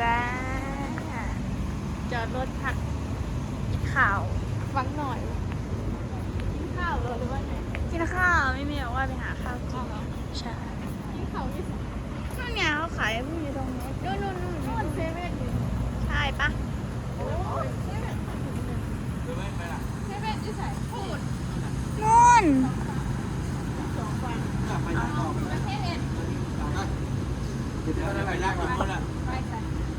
จ้า จอดรถพักกินข้าวฟังหน่อย กินข้าวเหรอหรือว่าไงกินข้าวไม่มีบอกว่าไปหาข้าวกินใช่กินข้าวที่สองนู่นเนี่ยเขาขายพวกนี้ตรงนี้นู่นนู่นนู่นนู่นเซเว่นอยู่ใช่ปะโอ้ยเซเว่นเซเว่นที่ใส่พูดนู่นประเทศเอ็นเดี๋ยวอะไรยากกว่านู้นอะ ไปใส่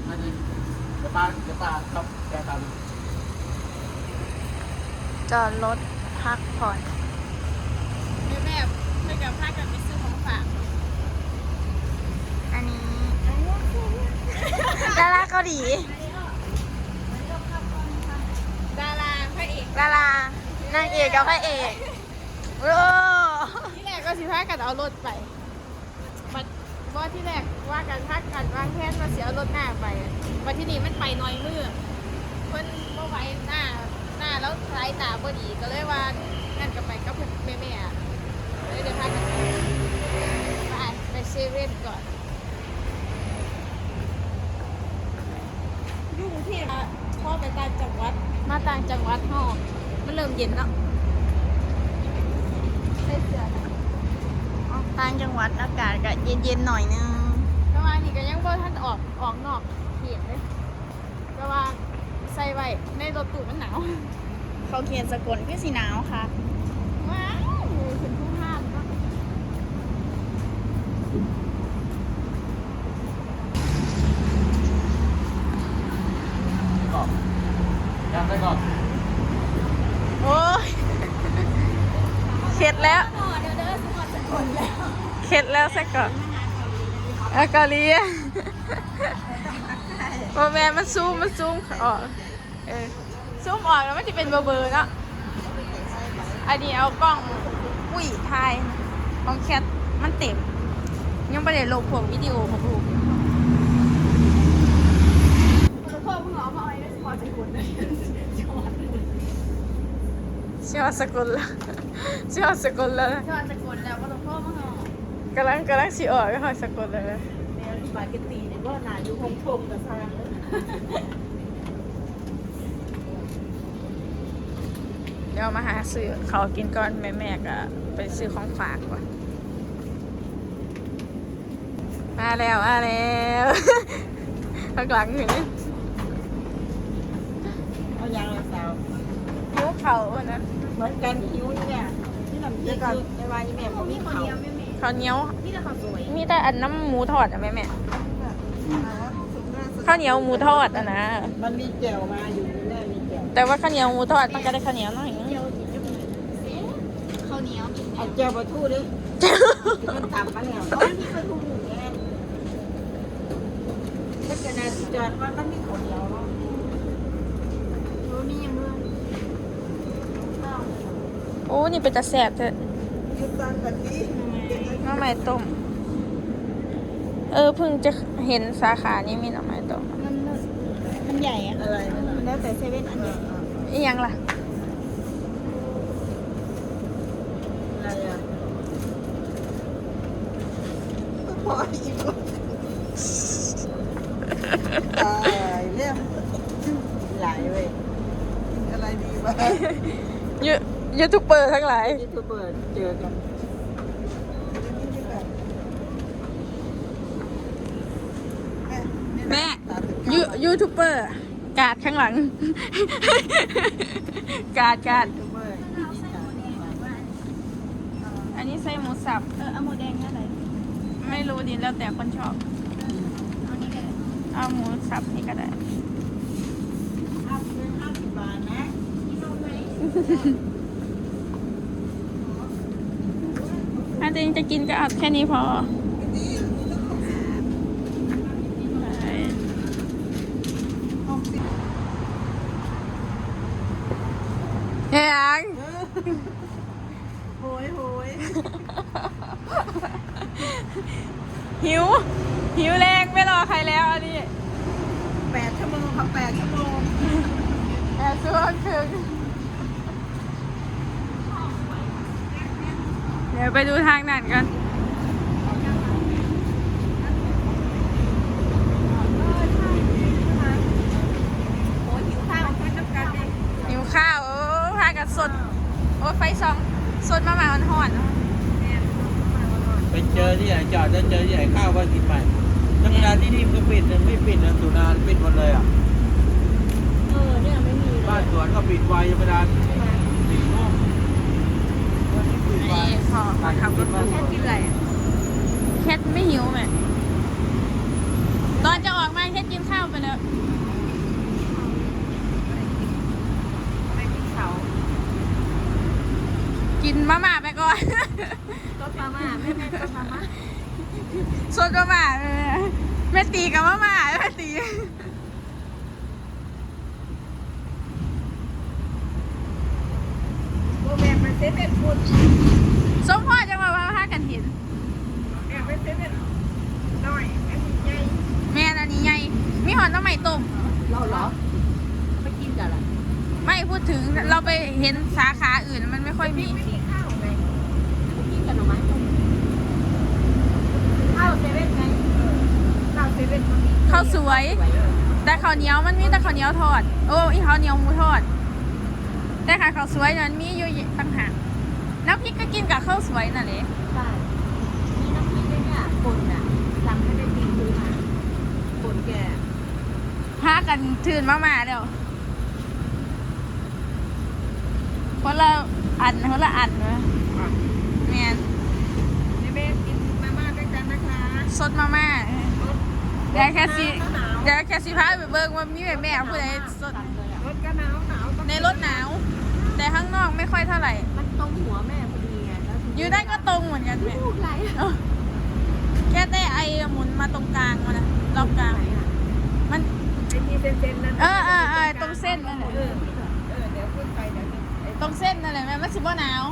อันนี้เดี๋ยว ปลาเดี๋ยวปลาครับแกตามจอดรถพักผ่อนแม่แบบไปกับพากันไปซื้อของฝากอันนี้ ดาราเกาหลีดาราพระเอกดารานางเอกกับพระเอกโอ้ที่แรกก็สิพากันเอารถไปบัด ว่าที่แรกว่ากันพากันวางแผนมาเสียเอารถหน้าไปวันที่นี่มันไปน้อยมือเพิ่นเมื่อไหวหน้าหน้าแล้วสายตาบ่ดีก็เลยว่านั่นก็ไปกับเพิ่นแม่แม่ๆอะเลยเดี๋ยวพากันไปไปเซเว่นก่อนยุ่งเที่ยพ่อไปต่างจังหวัดมาต่างจังหวัดห้องมันเริ่มเย็นแล้วใส่เสื้อนะ ต่างจังหวัดอากาศก็เย็นๆหน่อยนึงก็ว่านี่ก็ยังบ่ท่านออกออกนอกเขียนเลยก็ว่าใส่ไว้ในรถตู้มันหนาวเขาเขียนสกลคือสีหนาวค่ะว้าวถึงผู้ห้ามเนาะก่อนยังได้ก่อนโอ้ยเข็ดแล้วหมอเดี๋ยวเด้อสมอจะคนแล้ว เข็ดแล้วสักก่อนเอาเกาหลีอะโอแมนมันซูมมันซูมออกเออซูมออกแล้วมันจะเป็นเบอร์เบอร์เนาะอันนี้เอากล้องอุ้ยถ่ายกล้องแคทมันเต็ม ยังไม่ได้ลบพวกวิดีโอของลูกพ่อเพิ่งเอามาไว้ในสมอจะคนเลยเชื่อว่าสกุลละเชื่อว่าสกุลแล้วนะชอบจะคนแล้วก็ต้องพ่อมาห่อ กำลังกำลังสิออกก็หอยสกุลเลยนะแนวสปาเกตตีเนี่ยก็หนาอยู่คงทงกับซางเลยเดี๋ยวมาหาซื้อเขาวกินก่อนแม่แม่ๆก็ไปซื้อของฝากก่อนมาแล้วมาแล้วข้างหลังอยู่นี่เอายางละสาวหิวเขาอะนะเหมือนกันหิวเนี่ยที่ลำยี่ก็ในวันนี้แม่ผมมีเขา ข้าวเหนียว นี่จะข้าวสวยมีแต่อันน้ำหมูทอดอะแม่แม่ข้าวเหนียวหมูทอดอะนะ มันมีแจ่วมาอยู่แม่มีแจ่วแต่ว่าข้าวเหนียวหมูทอดมันก็ได้ข้าวเหนียวหน่อยนึงข้าวเหนียวเอาแจ่วปลาทูดิมันต่ำมาแล้วเพราะมันมีปลาทูอยู่แน่ถ้าเกิดนายจอดว่ามันมีคนเดียวเนาะรู้นี่ยังเมื่อโอ้ นี่เป็นตะแสบเถอะยุดตอนแบบนี้ห น้ำไม้ต้ม เออเพิ่งจะเห็นสาขานี้มีหน่อไม้ต้มมันมันใหญ่อะอะไรนั่นน่ะแล้วแต่เซเว่นอันใหญ่อียังล่ะ อะไรอะพออีกตายเนี่ยไหลเว้ยอะไรดีวะยูยูทูบเบอร์ทั้งหลาย ยูทูบเบอร์เจอกัน แม่ ยูยูทูบเบอร์กาดข้างหลัง กาดกาดยูทูบเบอร์อันนี้ใส่หมูสับ เออเอาหมูแดงอะไรไม่รู้ดิแล้วแต่คนชอบ เอานี่ก็ได้เอาหมูสับนี่ก็ได้ห้าสิบห้าสิบบาทนะถ้าจริงจะกินก็เอาแค่นี้พอ เฮียงโหยโหยหิว หิวแรงไม่รอใครแล้วอันนี้แปดชั่วโมงครับแปดชั่วโมงแอบช่วงถึงเดี๋ยวไปดูทางนั้นกัน จะเจอใหญ่ข้าวก็กินใหม่ธรรมดาที่นี่มันก็ปิดนะไม่ปิดนะสุนานปิดหมดเลยอะ เออเนี่ยไม่มีเลยบ้านสวนก็ปิดไวธรรมดาสี่โมงวันนี้ปิดไวนี่พอมาขับรถมาแค่กินอะไรแค่ไม่หิวแม่ตอนจะออกมาแค่กินข้าวไปแล้วไม่กินเขากินมาม่าไปก่อนรถ มาม่าแม่แม่รถมาม่าส่วนมาม่าเออแม่ตีกับมาม่าแม่ตีโบแม่มันเซ็ตเป็นพูดสมพ่อจะมาว่าพากันเห็นแม่ไม่เซ็ตเป็นน้อยอันนี้ใหญ่แม่นอันนี้ไงมีหอนต้นใหม่ต้มเราเหรอไปกินกันล่ะไม่พูดถึงเราไปเห็นสาขาอื่นมันไม่ค่อยมี ไม่มีข้าวไง ไปกินกันหรอไหมข้าว เซเว่นไงข้าวเซ็ตเป็นมันมีข้าวสวย แต่ข้าวเหนียวมันมีแต่ข้าวเหนียวทอด โอ้อีข้าวเหนียวหมูทอด แต่ค่ะข้าวสวยนั้นมีอยู่ต่างหากน้ำพริกก็กินกับข้าวสวยน่ะเลยใช่มีน้ำพริกด้วยเนี่ยคนน่ะสั่งไม่ได้กินซื้อมาคนแก่พากันทืนมามาเดี๋ยวคนละอันคนละอันวะแมนนี่แม่กินมาม่าด้วยกันนะคะ สดมาม่าเดี๋ยวแค่สิเดี๋ยวแค่สิพาไปเบิ่งว่ามีแม่แม่ผู้ใดสดรถก็หนาวหนาวต้องในรถหนาว แต่ข้างนอกไม่ค่อยเท่าไหร่ มันตรงหัวแม่พอดีไงแล้วทีนี้อยู่ได้ก็ตรงเหมือนกันแม่พูดไรเอ้าแค่ได้ไอ้หมุนมาตรงกลางมานะรอบกลาง มันไอ้ที่เส้นๆนั้นเออเออเออตรงเส้นนั่นแหละเออเออเดี๋ยวขึ้นไปเดี๋ยวไอ้ตรงเส้นนั่นแหละแม่มันสิบ่หนาว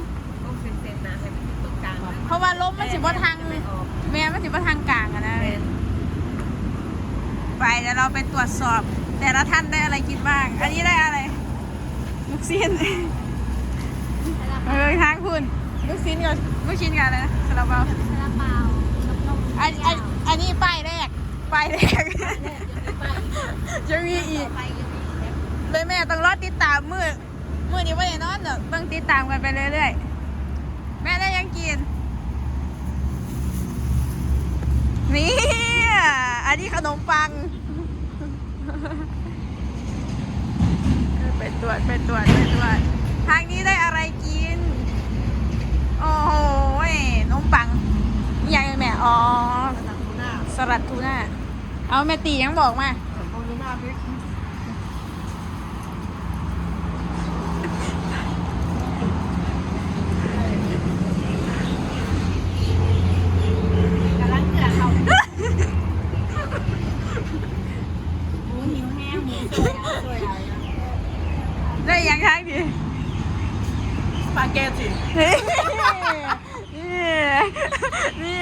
ตรงเส้นๆนะให้มันอยู่ตรงกลางนะเพราะว่าลมมัน สิบ่ทางไม่ออกแม่มันสิบ่ทางกลางอะนะแม่นไปเดี๋ยวเราไปตรวจสอบ แต่ละท่านได้อะไรกินบ้าง อันนี้ได้อะไร ลูกชิ้นเออทางคุณลูกชิ้นกับลูกชิ้นกับอะไรนะซาลาเปาซาลาเปากับนมอันอันอันนี้ป้ายแรกป้ายแรกจะมีอีกไปยังมีแอปเลยแม่ต้องรอติดตามมือมือนี้ไม่ได้นอนเนอะต้องติดตามกันไปเรื่อยๆแม่ได้ยังกิน นี่อันนี้ขนมปัง ไปตรวจไปตรวจไปตรวจทางนี้ได้อะไรกิน โอ้โหนมปังนี่ยังแม่อ๋อหน้าสลัดทูน่าเอาแม่ตียังบอกมาของหน้าพริกำลังเกลือเขาหมูหิวแห้งหมูสวยเอาสวยเอา ได้ยังครั้งดีสปาเกตตินี่นี่นี่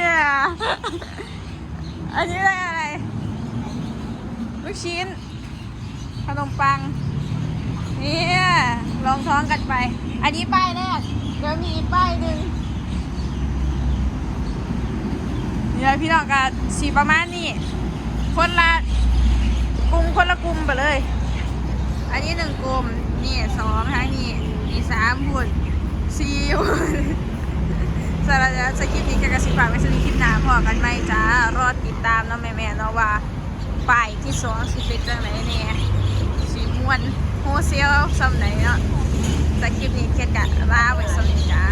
อันนี้ได้อะไร ลูกชิ้น ขนมปังนี่ลองท้องกันไป อันนี้ป้ายแรกเดี๋ยวมีอีกป้ายหนึ่งนี่พี่น้องกันสีประมาณนี้ คนละกลุ่มคนละกลุ่มไปเลย อันนี้หนึ่งกลุ่ม นี่สองทางนี้นี่สามหุ่นสี่หุ่นสาระจะคลิปนี้กระสิบฝากไว้สนิทคลิปหนาพอกันไหมจ้ารอดติดตามเนาะแม่แม่เนาะว่าป่ายที่สองสิเป็นจังไหนเนี่ยสีม่วนโฮเซลสำไหนเนาะแต่คลิปนี้เคล็ดกะลาไว้สนิทจ้า